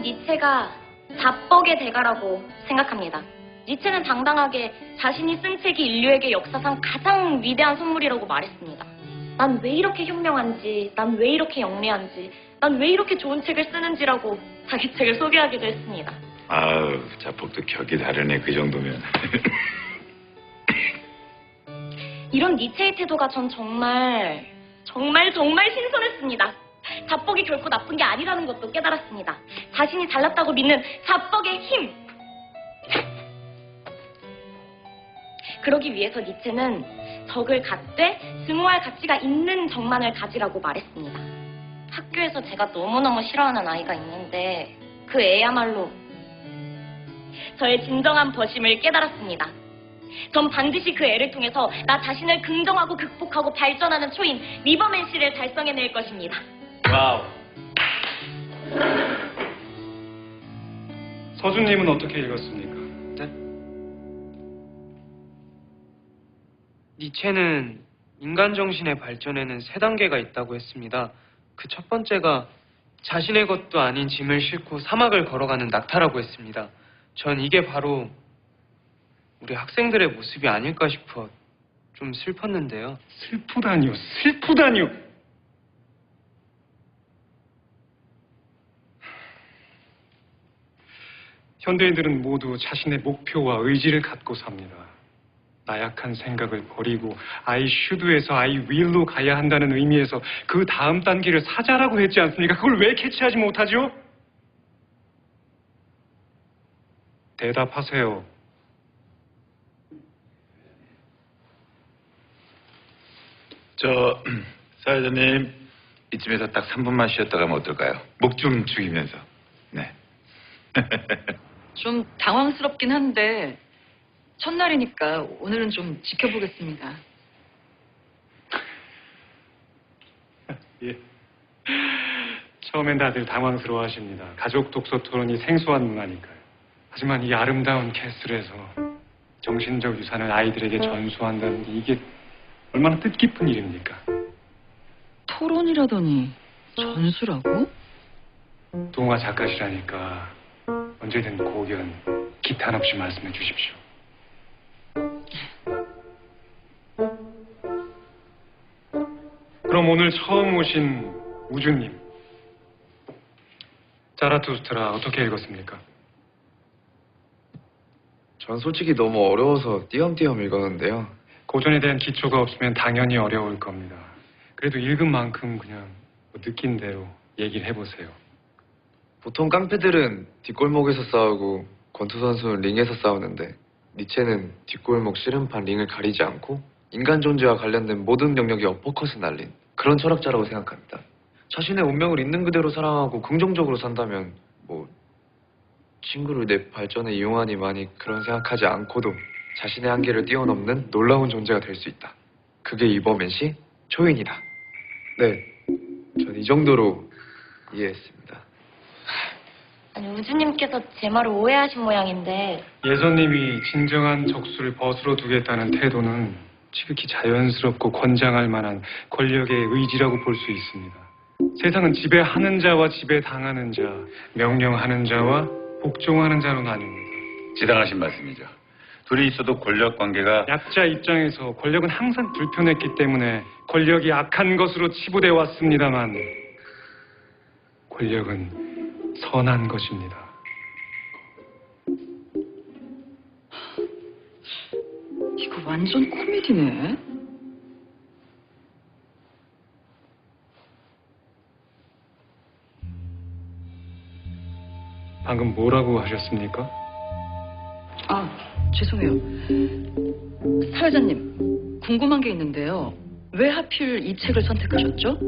니체가 자뻑의 대가라고 생각합니다. 니체는 당당하게 자신이 쓴 책이 인류에게 역사상 가장 위대한 선물이라고 말했습니다. 난 왜 이렇게 현명한지, 난 왜 이렇게 영리한지, 난 왜 이렇게 좋은 책을 쓰는지라고 자기 책을 소개하기도 했습니다. 아우, 자폭도 격이 다르네, 그 정도면. 이런 니체의 태도가 전 정말, 정말, 정말 신선했습니다. 자뻑이 결코 나쁜 게 아니라는 것도 깨달았습니다. 자신이 잘났다고 믿는 자뻑의 힘! 그러기 위해서 니체는 적을 갖되 증오할 가치가 있는 적만을 가지라고 말했습니다. 학교에서 제가 너무너무 싫어하는 아이가 있는데 그 애야말로 저의 진정한 버심을 깨달았습니다. 전 반드시 그 애를 통해서 나 자신을 긍정하고 극복하고 발전하는 초인 리버맨 씨를 달성해낼 것입니다. 와우. 서준님은 어떻게 읽었습니까? 니체는 인간 정신의 발전에는 세 단계가 있다고 했습니다. 그 첫 번째가 자신의 것도 아닌 짐을 싣고 사막을 걸어가는 낙타라고 했습니다. 전 이게 바로 우리 학생들의 모습이 아닐까 싶어 좀 슬펐는데요. 슬프다니요, 슬프다니요. 현대인들은 모두 자신의 목표와 의지를 갖고 삽니다. 나약한 생각을 버리고 I should에서 I will로 가야 한다는 의미에서 그 다음 단계를 사자라고 했지 않습니까? 그걸 왜 캐치하지 못하죠? 대답하세요. 저, 사회자님, 이쯤에서 딱 3분만 쉬었다 가면 어떨까요? 목 좀 죽이면서. 네. 좀 당황스럽긴 한데 첫날이니까 오늘은 좀 지켜보겠습니다. 예. 처음엔 다들 당황스러워 하십니다. 가족 독서 토론이 생소한 문화니까요. 하지만 이 아름다운 캐슬에서 정신적 유산을 아이들에게 전수한다는 게 이게 얼마나 뜻깊은 일입니까? 토론이라더니 전수라고? 동화 작가시라니까 언제든 고견 기탄 없이 말씀해 주십시오. 그럼 오늘 처음 오신 우주님 자라투스트라 어떻게 읽었습니까? 전 솔직히 너무 어려워서 띄엄띄엄 읽었는데요. 고전에 대한 기초가 없으면 당연히 어려울 겁니다. 그래도 읽은 만큼 그냥 뭐 느낀 대로 얘기를 해보세요. 보통 깡패들은 뒷골목에서 싸우고 권투 선수는 링에서 싸우는데 니체는 뒷골목 씨름판 링을 가리지 않고 인간 존재와 관련된 모든 영역에 어퍼컷을 날린 그런 철학자라고 생각합니다. 자신의 운명을 있는 그대로 사랑하고 긍정적으로 산다면 뭐 친구를 내 발전에 이용하니만이 그런 생각하지 않고도 자신의 한계를 뛰어넘는 놀라운 존재가 될 수 있다. 그게 이범엔 씨 초인이다. 네, 전 이 정도로 이해했습니다. 아니, 우주님께서 제 말을 오해하신 모양인데 예선님이 진정한 적수를 벗으로 두겠다는 태도는 지극히 자연스럽고 권장할 만한 권력의 의지라고 볼 수 있습니다. 세상은 지배하는 자와 지배당하는 자, 명령하는 자와 복종하는 자로 나뉩니다. 지당하신 말씀이죠. 둘이 있어도 권력 관계가 약자 입장에서 권력은 항상 불편했기 때문에 권력이 악한 것으로 치부돼 왔습니다만 권력은 선한 것입니다. 이거 완전 코미디네. 방금 뭐라고 하셨습니까? 아, 죄송해요. 사회자님, 궁금한 게 있는데요. 왜 하필 이 책을 선택하셨죠?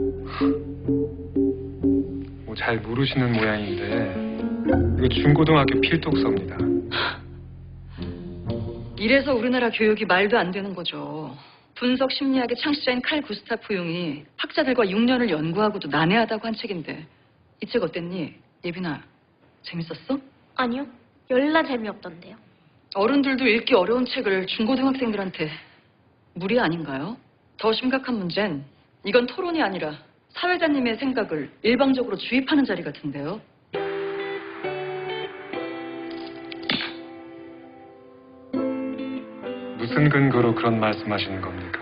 뭐 잘 모르시는 모양인데 이거 중고등학교 필독서입니다. 이래서 우리나라 교육이 말도 안 되는 거죠. 분석 심리학의 창시자인 칼 구스타프 융이 학자들과 6년을 연구하고도 난해하다고 한 책인데 이 책 어땠니? 예빈아, 재밌었어? 아니요 열나 재미없던데요. 어른들도 읽기 어려운 책을 중고등학생들한테 무리 아닌가요? 더 심각한 문제는 이건 토론이 아니라 사회자님의 생각을 일방적으로 주입하는 자리 같은데요. 무슨 근거로 그런 말씀하시는 겁니까?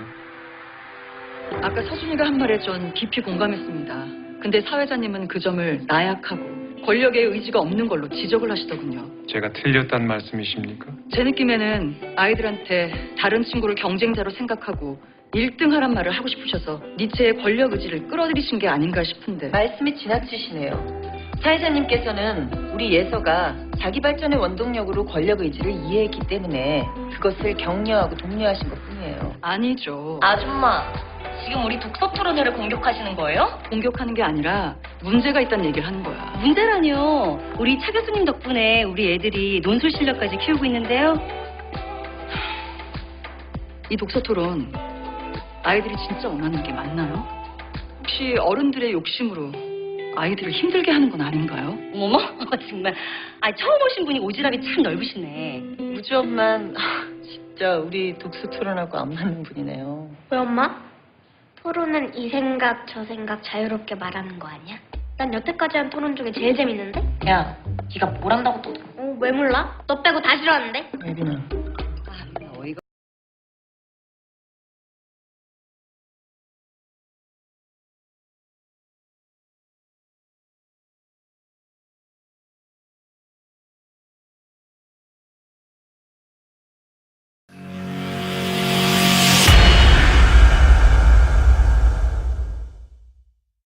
아까 서준이가 한 말에 전 깊이 공감했습니다. 근데 사회자님은 그 점을 나약하고 권력의 의지가 없는 걸로 지적을 하시더군요. 제가 틀렸단 말씀이십니까? 제 느낌에는 아이들한테 다른 친구를 경쟁자로 생각하고 1등 하란 말을 하고 싶으셔서 니체의 권력 의지를 끌어들이신 게 아닌가 싶은데 말씀이 지나치시네요. 사회자님께서는 우리 예서가 자기 발전의 원동력으로 권력 의지를 이해했기 때문에 그것을 격려하고 독려하신 것 뿐이에요. 아니죠. 아줌마, 지금 우리 독서 토론회를 공격하시는 거예요? 공격하는 게 아니라 문제가 있다는 얘기를 하는 거야. 문제라뇨. 우리 차 교수님 덕분에 우리 애들이 논술 실력까지 키우고 있는데요. 이 독서 토론 아이들이 진짜 원하는 게 맞나요? 혹시 어른들의 욕심으로 아이들을 힘들게 하는 건 아닌가요? 어머머, 정말. 아, 처음 오신 분이 오지랖이 참 넓으시네. 우주 엄만 진짜 우리 독서 토론하고 안 맞는 분이네요. 왜 엄마? 토론은 이 생각 저 생각 자유롭게 말하는 거 아니야? 난 여태까지 한 토론 중에 제일 재밌는데? 야, 네가 뭘 한다고 또 어, 왜 몰라? 너 빼고 다 싫어하는데? 예빈아